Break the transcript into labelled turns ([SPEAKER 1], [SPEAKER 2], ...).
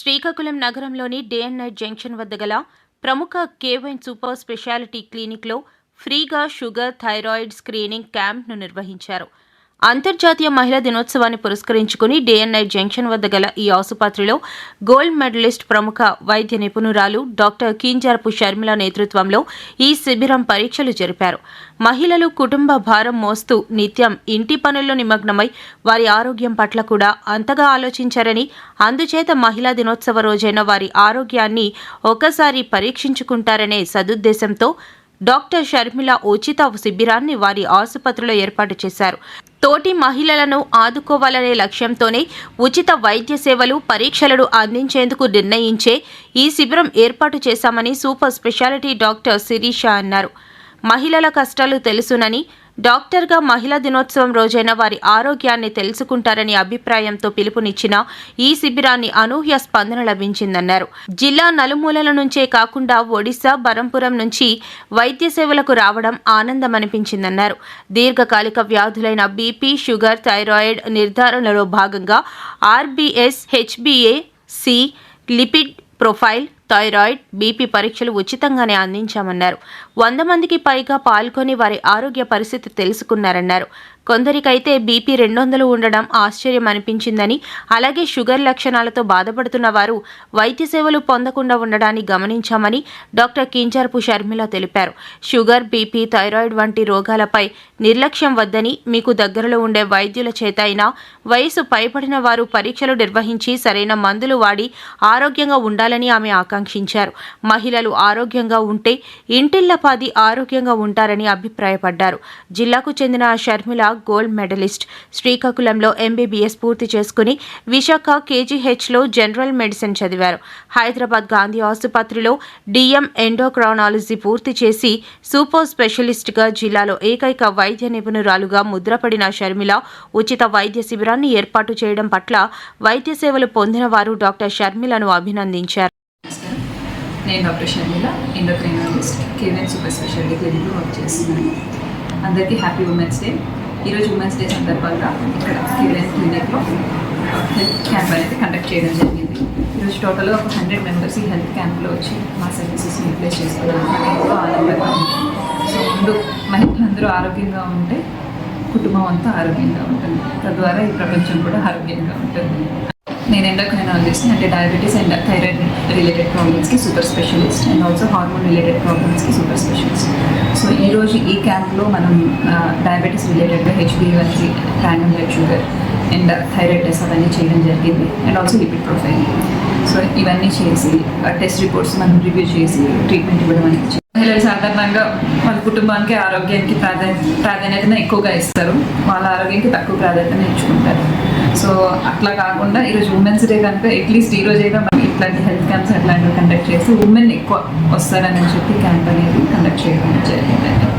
[SPEAKER 1] శ్రీకాకుళం నగరంలోని day and night junction వద్ద గల ప్రముఖ కేవైన్ సూపర్ స్పెషాలిటీ క్లినిక్లో ఫ్రీగా షుగర్ థైరాయిడ్ స్క్రీనింగ్ క్యాంప్ను నిర్వహించారు. అంతర్జాతీయ మహిళా దినోత్సవాన్ని పురస్కరించుకుని డిఎన్ఐ జంక్షన్ వద్ద గల ఈ ఆసుపత్రిలో గోల్డ్ మెడలిస్ట్ ప్రముఖ వైద్య నిపుణురాలు డాక్టర్ కీంజారపు షర్మిల నేతృత్వంలో ఈ శిబిరం పరీక్షలు జరిపారు. మహిళలు కుటుంబ భారం మోస్తూ నిత్యం ఇంటి పనుల్లో నిమగ్నమై వారి ఆరోగ్యం పట్ల కూడా అంతగా ఆలోచించారని అందుచేత మహిళా దినోత్సవ రోజైన వారి ఆరోగ్యాన్ని ఒకసారి పరీక్షించుకుంటారనే సదుద్దేశంతో డాక్టర్ షర్మిల ఉచిత శిబిరాన్ని వారి ఆసుపత్రిలో ఏర్పాటు చేశారు. తోటి మహిళలను ఆదుకోవాలనే లక్ష్యంతోనే ఉచిత వైద్య సేవలు పరీక్షలను అందించేందుకు నిర్ణయించే ఈ శిబిరం ఏర్పాటు చేశామని సూపర్ స్పెషాలిటీ డాక్టర్ శిరీష అన్నారు. మహిళల కష్టాలు తెలుసునని డాక్టర్గా మహిళా దినోత్సవం రోజైన వారి ఆరోగ్యాన్ని తెలుసుకుంటారని అభిప్రాయంతో పిలుపునిచ్చిన ఈ శిబిరాన్ని అనూహ్య స్పందన లభించిందన్నారు. జిల్లా నలుమూలల నుంచే కాకుండా ఒడిశా బరంపురం నుంచి వైద్య సేవలకు రావడం ఆనందమనిపించిందన్నారు. దీర్ఘకాలిక వ్యాధులైన బీపీ షుగర్ థైరాయిడ్ నిర్ధారణలో భాగంగా RBS HBA C lipid profile thyroid BP పరీక్షలు ఉచితంగానే అందించామన్నారు. వంద మందికి పైగా పాల్గొని వారి ఆరోగ్య పరిస్థితి తెలుసుకున్నారన్నారు. కొందరికైతే బీపీ రెండు వందలు ఉండడం ఆశ్చర్యం అనిపించిందని అలాగే షుగర్ లక్షణాలతో బాధపడుతున్న వారు వైద్య సేవలు పొందకుండా ఉండడాన్ని గమనించామని డాక్టర్ కించర్పు షర్మిల తెలిపారు. షుగర్ బీపీ థైరాయిడ్ వంటి రోగాలపై నిర్లక్ష్యం వద్దని మీకు దగ్గరలో ఉండే వైద్యుల చేత అయినా వయసు పైబడిన వారు పరీక్షలు నిర్వహించి సరైన మందులు వాడి ఆరోగ్యంగా ఉండాలని ఆమె ఆకాంక్షించారు. మహిళలు ఆరోగ్యంగా ఉంటే ఇంటిల్లపాది ఆరోగ్యంగా ఉంటారని అభిప్రాయపడ్డారు. జిల్లాకు చెందిన షర్మిల గోల్డ్ మెడలిస్ట్. శ్రీకాకుళంలో ఎంబీబీఎస్ పూర్తి చేసుకుని విశాఖ కేజీహెచ్లో జనరల్ మెడిసిన్ చదివారు. హైదరాబాద్ గాంధీ ఆసుపత్రిలో డిఎం ఎండోక్రానాలజీ పూర్తి చేసి సూపర్ స్పెషలిస్ట్గా జిల్లాలో ఏకైక వైద్య నిపుణురాలుగా ముద్రపడిన షర్మిల ఉచిత వైద్య శిబిరాన్ని ఏర్పాటు చేయడం పట్ల వైద్య సేవలు పొందిన వారు డాక్టర్ షర్మిలను అభినందించారు.
[SPEAKER 2] నేను doctor Sharmila endocrinologist KVN super speciality క్లినిక్లో work చేస్తున్నాను. అందరికీ హ్యాపీ ఉమెన్స్ డే ఈరోజు ఉమెన్స్ డే సందర్భంగా ఇక్కడ కేవీఎన్ క్లినిక్లో హెల్త్ క్యాంప్ అనేది కండక్ట్ చేయడం జరిగింది. ఈరోజు టోటల్గా ఒక హండ్రెడ్ మెంబర్స్ ఈ హెల్త్ క్యాంప్లో వచ్చి మా సర్వీసెస్ యూటిలైజ్ చేస్తున్నాను నాకు ఎంతో ఆనందంగా ఉంది సో ముందు మహిళలందరూ ఆరోగ్యంగా ఉంటే కుటుంబం అంతా ఆరోగ్యంగా ఉంటుంది. తద్వారా ఈ ప్రపంచం కూడా ఆరోగ్యంగా ఉంటుంది. నేను ఎండోక్రైనాలజిస్ట్ అంటే diabetes and thyroid related ప్రాబ్లమ్స్కి super specialist and also hormone related ప్రాబ్లమ్స్కి super specialist so ఈరోజు ఈ క్యాంప్లో మనం డయాబెటీస్ రిలేటెడ్గా HB one C random blood sugar and thyroid test అవన్నీ చేయడం జరిగింది. And also lipid profile so ఇవన్నీ చేసి టెస్ట్ రిపోర్ట్స్ మనం రివ్యూ చేసి ట్రీట్మెంట్ ఇవ్వడం అనేది మహిళలు సాధారణంగా వాళ్ళ కుటుంబానికి ఆరోగ్యానికి ప్రాధాన్యత ప్రాధాన్యతను ఎక్కువగా ఇస్తారు. వాళ్ళ ఆరోగ్యానికి తక్కువ ప్రాధాన్యతను ఇచ్చుకుంటారు. సో అట్లా కాకుండా ఈరోజు ఉమెన్స్ డే కనుక అట్లీస్ట్ ఈ రోజు అయినా మనం ఇట్లాంటి హెల్త్ క్యాంప్స్ అట్లాంటివి కండక్ట్ చేసి ఉమెన్ ఎక్కువ వస్తారని చెప్పి క్యాంప్ అనేది కండక్ట్ చేయడం జరిగిందండి.